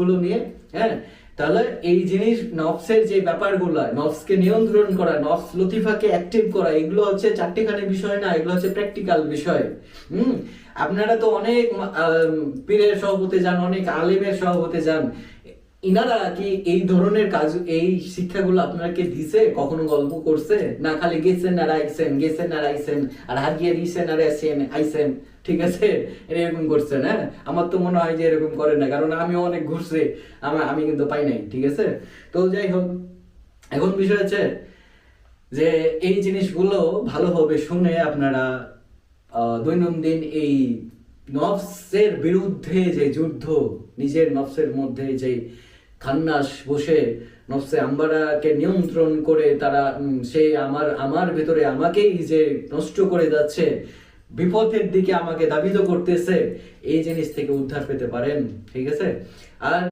গুলো নিয়ে হ্যাঁ? তাহলে এই জিনিস নফসের যে ব্যাপারগুলো নফসকে নিয়ন্ত্রণ করা, নফস লতিফাকে অ্যাক্টিভ করা, এগুলো হচ্ছে চারটিখানি বিষয় না, এগুলো হচ্ছে প্র্যাকটিক্যাল বিষয়। হুম? আপনারা তো অনেক পীরের সভাপতি যান, অনেক আলিমের সভাপতি যান। ইনারা কি এই ধরনের কাজ, এই শিক্ষাগুলো আপনাকে দিছে? কখনো গল্প করছে? না, খালি গেছেন আর আইছেন, গেছেন আর আইছেন, আর হাত গিয়ে দিয়েছেন আর আসেন আইছেন, ঠিক আছে? এরকম করছেন হ্যাঁ আমার তো মনে হয় যে এরকম করে না, কারণ আমি অনেক ঘুরছি আমার আমি কিন্তু পাই নাই, ঠিক আছে? তো যাই হোক, এখন বিষয় হচ্ছে যে এই জিনিসগুলো ভালোভাবে শুনে আপনারা দৈনন্দিন এই নফসের বিরুদ্ধে যে যুদ্ধ, নিজের নফসের মধ্যে যে খান্নাস বসে নফসে আম্বারাকে নিয়ন্ত্রণ করে তারা সে আমার আমার ভেতরে আমাকেই যে নষ্ট করে যাচ্ছে, বিপদের দিকে আমাকে দাবিত করতেছে, এই জিনিস থেকে উদ্ধার পেতে পারেন, ঠিক আছে? আর